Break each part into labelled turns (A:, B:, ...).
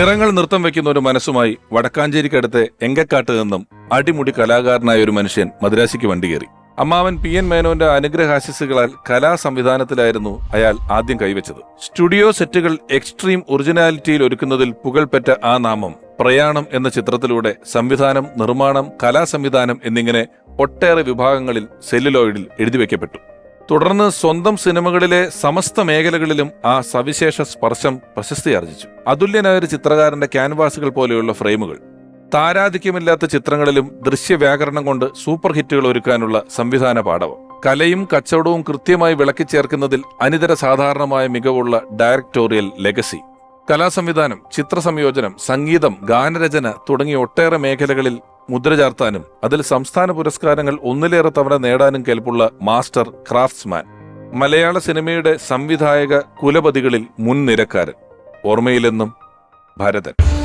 A: നിറങ്ങൾ നൃത്തം വെക്കുന്ന ഒരു മനസ്സുമായി വടക്കാഞ്ചേരിക്കടുത്ത് എങ്കക്കാട്ട് നിന്നും അടിമുടി കലാകാരനായ ഒരു മനുഷ്യൻ മദ്രാസിക്ക് വണ്ടി കയറി. അമ്മാവൻ പി എൻ മേനോന്റെ അനുഗ്രഹാശിസുകളാൽ കലാ സംവിധാനത്തിലായിരുന്നു അയാൾ ആദ്യം കൈവച്ചത്. സ്റ്റുഡിയോ സെറ്റുകൾ എക്സ്ട്രീം ഒറിജിനാലിറ്റിയിൽ ഒരുക്കുന്നതിൽ പുകൾപെറ്റ ആ നാമം പ്രയാണം എന്ന ചിത്രത്തിലൂടെ സംവിധാനം നിർമ്മാണം കലാസംവിധാനം എന്നിങ്ങനെ ഒട്ടേറെ വിഭാഗങ്ങളിൽ സെല്ലുലോയിഡിൽ എഴുതിവെക്കപ്പെട്ടു. തുടർന്ന് സ്വന്തം സിനിമകളിലെ സമസ്ത മേഖലകളിലും ആ സവിശേഷ സ്പർശം പ്രശസ്തി ആർജിച്ചു അതുല്യനായ ഒരു ചിത്രകാരന്റെ ക്യാൻവാസുകൾ പോലെയുള്ള ഫ്രെയിമുകൾ താരാധിക്യമില്ലാത്ത ചിത്രങ്ങളിലും ദൃശ്യവ്യാകരണം കൊണ്ട് സൂപ്പർ ഹിറ്റുകൾ ഒരുക്കാനുള്ള സംവിധാന പാഠവും. കലയും കച്ചവടവും കൃത്യമായി വിളക്കി ചേർക്കുന്നതിൽ അനിതര സാധാരണമായ മികവുള്ള ഡയറക്ടോറിയൽ ലെഗസി. കലാസംവിധാനം ചിത്രസംയോജനം സംഗീതം ഗാനരചന തുടങ്ങിയ ഒട്ടേറെ മേഖലകളിൽ മുദ്ര ചാർത്താനും അതിൽ സംസ്ഥാന പുരസ്കാരങ്ങൾ ഒന്നിലേറെ തവണ നേടാനും കേൾപ്പുള്ള മാസ്റ്റർ ക്രാഫ്റ്റ്സ്മാൻ. മലയാള സിനിമയുടെ സംവിധായക കുലപതികളിൽ മുൻനിരക്കാരൻ. ഓർമ്മയിലെന്നും ഭരതൻ.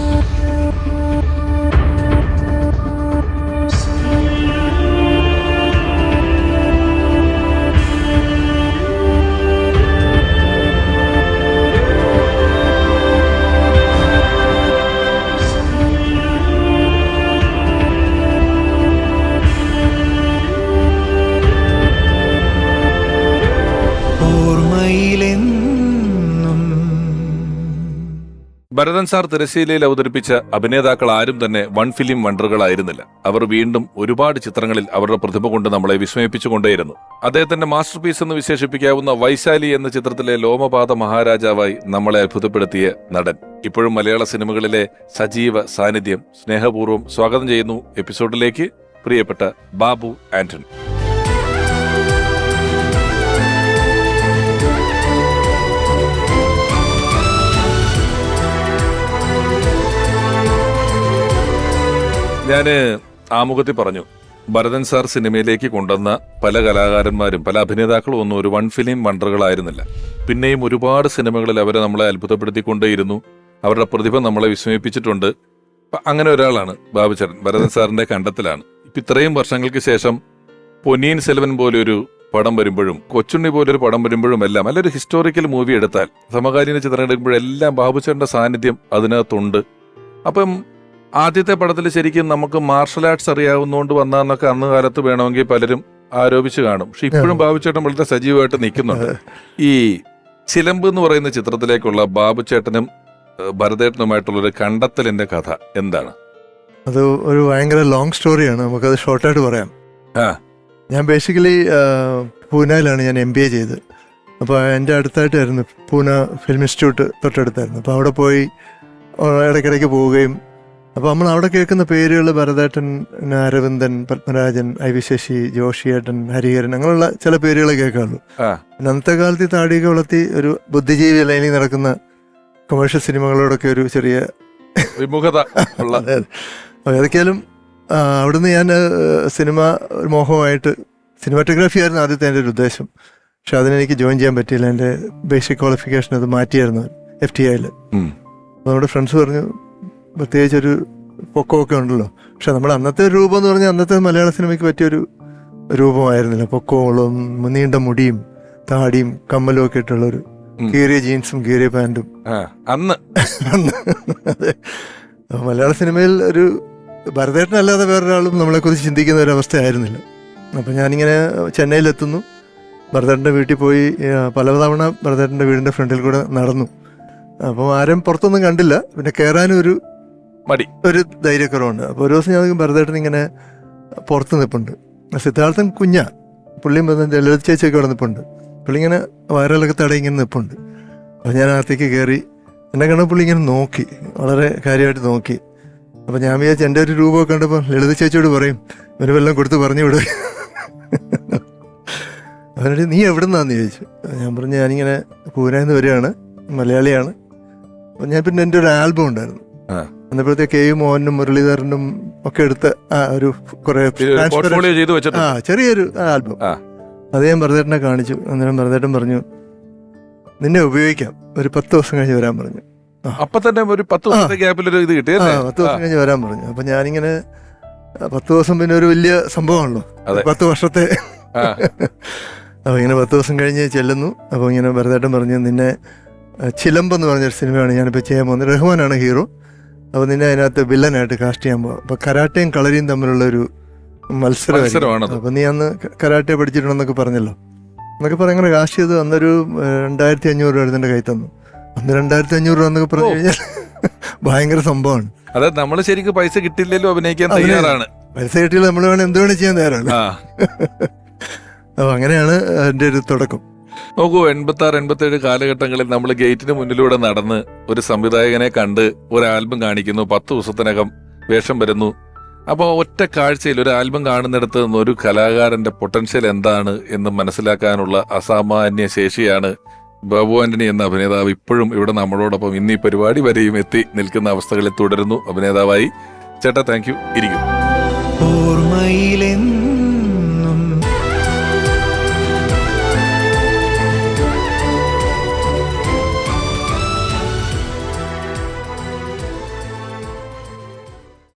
A: ഭരതൻ സാർ തിരശ്ശീലയിൽ അവതരിപ്പിച്ച അഭിനേതാക്കൾ ആരും തന്നെ വൺ ഫിലിം വണ്ടറുകളായിരുന്നില്ല. അവർ വീണ്ടും ഒരുപാട് ചിത്രങ്ങളിൽ അവരുടെ പ്രതിഭ കൊണ്ട് നമ്മളെ വിസ്മയിപ്പിച്ചുകൊണ്ടേയിരുന്നു. അദ്ദേഹത്തിന്റെ മാസ്റ്റർ പീസ് എന്ന് വിശേഷിപ്പിക്കാവുന്ന വൈശാലി എന്ന ചിത്രത്തിലെ ലോമപാത മഹാരാജാവായി നമ്മളെ അത്ഭുതപ്പെടുത്തിയ നടൻ. ഇപ്പോഴും മലയാള സിനിമകളിലെ സജീവ സാന്നിധ്യം സ്നേഹപൂർവം സ്വാഗതം ചെയ്യുന്നു എപ്പിസോഡിലേക്ക് പ്രിയപ്പെട്ട ബാബു ആന്റണി. ഞാൻ ആമുഖത്തിൽ പറഞ്ഞു ഭരതൻ സാർ സിനിമയിലേക്ക് കൊണ്ടുവന്ന പല കലാകാരന്മാരും പല അഭിനേതാക്കളും ഒന്നും ഒരു വൺ ഫിലിം വണ്ടറുകളായിരുന്നില്ല. പിന്നെയും ഒരുപാട് സിനിമകളിൽ അവരെ നമ്മളെ അത്ഭുതപ്പെടുത്തിക്കൊണ്ടേയിരുന്നു അവരുടെ പ്രതിഭ നമ്മളെ വിസ്മയിപ്പിച്ചിട്ടുണ്ട്. അങ്ങനെ ഒരാളാണ് ബാബുചരൻ ഭരതൻ സാറിന്റെ കണ്ടത്തിലാണ്. ഇപ്പൊ ഇത്രയും വർഷങ്ങൾക്ക് ശേഷം പൊന്നിയൻ സെൽവൻ പോലെ ഒരു പടം വരുമ്പോഴും കൊച്ചുണ്ണി പോലൊരു പടം വരുമ്പോഴും എല്ലാം അല്ലൊരു ഹിസ്റ്റോറിക്കൽ മൂവി എടുത്താൽ സമകാലീന ചിത്രങ്ങൾ എടുക്കുമ്പോഴെല്ലാം ബാബുചരന്റെ സാന്നിധ്യം അതിനകത്തുണ്ട്. അപ്പം ആദ്യത്തെ പടത്തിൽ ശരിക്കും നമുക്ക് മാർഷൽ ആർട്സ് അറിയാവുന്നതുകൊണ്ട് വന്നാന്നൊക്കെ അന്ന് കാലത്ത് വേണമെങ്കിൽ പലരും ആരോപിച്ചു കാണും. പക്ഷെ ഇപ്പോഴും ബാബുചേട്ടൻ വളരെ സജീവമായിട്ട് നിൽക്കുന്നുണ്ട്. ഈ ചിലമ്പ് എന്ന് പറയുന്ന ചിത്രത്തിലേക്കുള്ള ബാബുചേട്ടനും ഭരതേട്ടനുമായിട്ടുള്ള ഒരു കണ്ടെത്തലിന്റെ കഥ എന്താണ്?
B: അത് ഒരു ഭയങ്കര ലോങ് സ്റ്റോറിയാണ് നമുക്കത് ഷോർട്ടായിട്ട് പറയാം.
A: ആ.
B: ഞാൻ ബേസിക്കലി പൂനെയിലാണ് ഞാൻ എം ബി എ ചെയ്ത്. അപ്പോൾ എന്റെ അടുത്തായിട്ടായിരുന്നു പൂന ഫിലിം ഇൻസ്റ്റിറ്റ്യൂട്ട് തൊട്ടടുത്തായിരുന്നു. അപ്പോൾ അവിടെ പോയി ഇടയ്ക്കിടയ്ക്ക് പോവുകയും അപ്പോൾ നമ്മൾ അവിടെ കേൾക്കുന്ന പേരുകൾ ഭരതേട്ടൻ അരവിന്ദൻ പത്മരാജൻ ഐ വി ശശി ജോഷിയേട്ടൻ ഹരിഹരൻ അങ്ങനെയുള്ള ചില പേരുകളെ കേൾക്കാറുള്ളൂ. അന്നത്തെ കാലത്ത് താടിയൊക്കെ വളർത്തി ഒരു ബുദ്ധിജീവി ലൈനിൽ നടക്കുന്ന കൊമേഴ്ഷ്യൽ സിനിമകളോടൊക്കെ ഒരു ചെറിയ
A: വിമുഖത.
B: ഏതൊക്കെയാലും അവിടുന്ന് ഞാൻ സിനിമ ഒരു മോഹമായിട്ട് സിനിമാറ്റോഗ്രാഫി ആയിരുന്നു ആദ്യത്തെ എന്റെ ഒരു ഉദ്ദേശം. പക്ഷെ അതിനെനിക്ക് ജോയിൻ ചെയ്യാൻ പറ്റിയില്ല. എന്റെ ബേസിക് ക്വാളിഫിക്കേഷൻ അത് മാറ്റിയായിരുന്നു എഫ് ടി ഐയിൽ.
A: അപ്പോൾ
B: നമ്മുടെ ഫ്രണ്ട്സ് പറഞ്ഞു പ്രത്യേകിച്ച് ഒരു പൊക്കമൊക്കെ ഉണ്ടല്ലോ. പക്ഷെ നമ്മൾ അന്നത്തെ രൂപം എന്ന് പറഞ്ഞാൽ അന്നത്തെ മലയാള സിനിമയ്ക്ക് പറ്റിയൊരു രൂപമായിരുന്നില്ല. പൊക്കമുള്ളതും നീണ്ട മുടിയും താടിയും കമ്മലും ഒക്കെ ഇട്ടുള്ള ഒരു
A: ഉം.
B: കീറിയ ജീൻസും കീറിയ
A: പാന്റും അന്ന്.
B: അതെ. മലയാള സിനിമയിൽ ഒരു ഭരതേട്ടനല്ലാതെ വേറൊരാളും നമ്മളെക്കുറിച്ച് ചിന്തിക്കുന്ന ഒരു അവസ്ഥയായിരുന്നില്ല. അപ്പം ഞാനിങ്ങനെ ചെന്നൈയിലെത്തുന്നു. ഭരതേട്ടന്റെ വീട്ടിൽ പോയി പലതവണ ഭരതേട്ടന്റെ വീടിന്റെ ഫ്രണ്ടിൽ കൂടെ നടന്നു. അപ്പോൾ ആരും പുറത്തൊന്നും കണ്ടില്ല. പിന്നെ കയറാനും ഒരു
A: മടി.
B: ഒരു ധൈര്യക്കുറവുണ്ട്. അപ്പോൾ ഒരു ദിവസം ഞാൻ ഭരതേട്ടൻ ഇങ്ങനെ പുറത്ത് നിൽപ്പുണ്ട് സിദ്ധാർത്ഥൻ കുഞ്ഞ. പുള്ളിയും പറഞ്ഞ ലളിത ചേച്ചിയൊക്കെ അവിടെ നിൽപ്പുണ്ട് പുള്ളി ഇങ്ങനെ വയറിലൊക്കെ തടയി ഇങ്ങനെ നിൽപ്പുണ്ട് അപ്പോൾ ഞാൻ അകത്തേക്ക് കയറി എന്നെ കണ്ട പുള്ളി ഇങ്ങനെ നോക്കി. വളരെ കാര്യമായിട്ട് നോക്കി. അപ്പോൾ ഞാൻ വിചാരിച്ചു എന്റെ ഒരു രൂപമൊക്കെ കണ്ടപ്പോൾ ലളിത ചേച്ചിയോട് പറയും ഇവന് വല്ലതും കൊടുത്ത് പറഞ്ഞു വിടും. അവനോട് നീ എവിടെ നിന്നാന്ന് ചോദിച്ചു ഞാൻ പറഞ്ഞു ഞാനിങ്ങനെ പൂരായിരുന്നു നിന്ന് വരികയാണ്. മലയാളിയാണ്. അപ്പം ഞാൻ പിന്നെ എന്റെ ഒരു ആൽബം ഉണ്ടായിരുന്നു.
A: ആ.
B: അന്നപ്പോഴത്തെ കെ യു മോഹനും മുരളീധരനും ഒക്കെ എടുത്ത ഒരു കുറെ ആ ചെറിയൊരു ആൽബം ഞാൻ ഭരതേട്ടനെ കാണിച്ചു. അന്നേരം ഭരതേട്ടൻ പറഞ്ഞു നിന്നെ ഉപയോഗിക്കാം. ഒരു പത്ത് ദിവസം കഴിഞ്ഞ് വരാൻ പറഞ്ഞു.
A: അപ്പൊ തന്നെ ഒരു പത്ത് ദിവസത്തെ ഗ്യാപ്പിൽ ഒരു ഇത് കിട്ടി
B: പത്ത് ദിവസം കഴിഞ്ഞ് വരാൻ പറഞ്ഞു. അപ്പൊ ഞാനിങ്ങനെ പത്ത് ദിവസം പിന്നെ ഒരു വലിയ സംഭവമാണല്ലോ. പത്ത് വർഷത്തെ. അപ്പൊ ഇങ്ങനെ പത്ത് ദിവസം കഴിഞ്ഞ് ചെല്ലുന്നു. അപ്പൊ ഇങ്ങനെ ഭരതേട്ടൻ പറഞ്ഞു നിന്നെ ചിലമ്പെന്ന് ചിലമ്പ് എന്ന് പറഞ്ഞൊരു സിനിമയാണ് ഞാനിപ്പോൾ ചെയ്യാൻ പോകുന്നത്. റഹ്മാനാണ് ഹീറോ. അപ്പോൾ നിന്നെ അതിനകത്ത് വില്ലനായിട്ട് കാസ്റ്റ് ചെയ്യാൻ പോകും അപ്പോൾ കരാട്ടയും കളരിയും തമ്മിലുള്ള ഒരു
A: മത്സരമാണ്.
B: അപ്പോൾ നീ അന്ന് കരാട്ടെ പഠിച്ചിട്ടുണ്ടെന്നൊക്കെ പറഞ്ഞല്ലോ. എന്നൊക്കെ പറയാൻ അങ്ങനെ കാസ്റ്റ് ചെയ്ത് അന്നൊരു രണ്ടായിരത്തി അഞ്ഞൂറ് രൂപ എടുത്തിന്റെ കൈ തന്നു. അന്ന് രണ്ടായിരത്തി അഞ്ഞൂറ് രൂപ എന്നൊക്കെ പറഞ്ഞു കഴിഞ്ഞാൽ ഭയങ്കര സംഭവമാണ്.
A: അതായത് നമ്മൾ ശരിക്കും പൈസ കിട്ടില്ലല്ലോ അഭിനയിക്കാൻ തയ്യാറാണ്.
B: പൈസ കിട്ടിയില്ല നമ്മൾ വേണം എന്ത് വേണം ചെയ്യാൻ തയ്യാറാണ് അപ്പോൾ അങ്ങനെയാണ് എന്റെ ഒരു തുടക്കം.
A: നോക്കൂ എൺപത്തി ആറ് എൺപത്തി ഏഴ് കാലഘട്ടങ്ങളിൽ നമ്മൾ ഗേറ്റിന് മുന്നിലൂടെ നടന്ന് ഒരു സംവിധായകനെ കണ്ട് ഒരു ആൽബം കാണിക്കുന്നു പത്ത് ദിവസത്തിനകം വേഷം വരുന്നു. അപ്പോൾ ഒറ്റ കാഴ്ചയിൽ ഒരു ആൽബം കാണുന്നിടത്ത് നിന്ന് ഒരു കലാകാരന്റെ പൊട്ടൻഷ്യൽ എന്താണ് എന്ന് മനസ്സിലാക്കാനുള്ള അസാമാന്യ ശേഷിയാണ് ബാബു ആന്റണി എന്ന അഭിനേതാവ് ഇപ്പോഴും ഇവിടെ നമ്മളോടൊപ്പം. ഇന്ന് ഈ പരിപാടി വരെയും എത്തി നിൽക്കുന്ന അവസ്ഥകളിൽ തുടരുന്നു. അഭിനേതാവായി ചേട്ടാ താങ്ക് യു ഇരിക്കും.